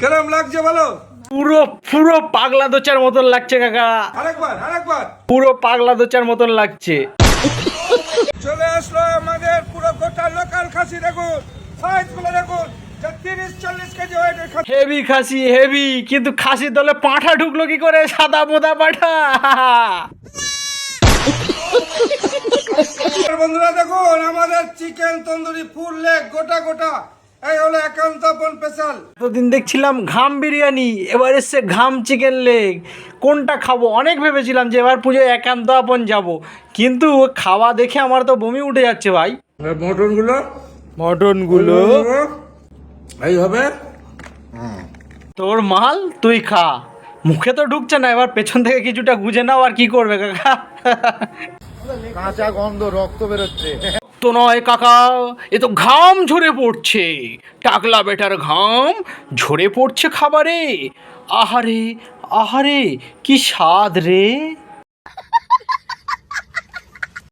কেরম লাগছে বলো? পুরো পুরো পাগলা দোচার মতন লাগছে কাকা। আরেকবার আরেকবার। পুরো পাগলা দোচার মতন লাগছে। চলে আসলো আমাদের পুরো গোটা লোকাল খাসি দেখুন। সাইজগুলো দেখুন হেভি খাসি। হেভি কিন্তু খাসির দলে পাঁঠা ঢুকলো কি করে? সাদা মোদা পাঁঠা। বন্ধুরা দেখুন আমাদের চিকেন তন্দুরি ফুল লেগ গোটা গোটা। এই হলো একান্ত স্পেশাল এতদিন দেখছিলাম ঘাম বিরিয়ানি এবার এসছে ঘাম চিকেন লেগ। কোনটা খাব? অনেক ভেবেছিলাম যে এবার পুজোয় একান্ত আপন যাব। কিন্তু খাওয়া দেখে আমার তো বমি উঠে যাচ্ছে ভাই। মটনগুলো মটনগুলো? এই হবে? তোর মাল তুই খা। মুখে তো ঢুকছে না এবার পেছন থেকে কিছুটা গুজে নাও আর কি করবে কাকা। কাঁচা গন্ধ রক্ত বেরোচ্ছে। তো নয়, কাকা। এ তো ঘাম ঝরে পড়ছে। টাকলা বেটার ঘাম ঝরে পড়ছে খাবারে। আহারে আহারে, কি স্বাদ রে।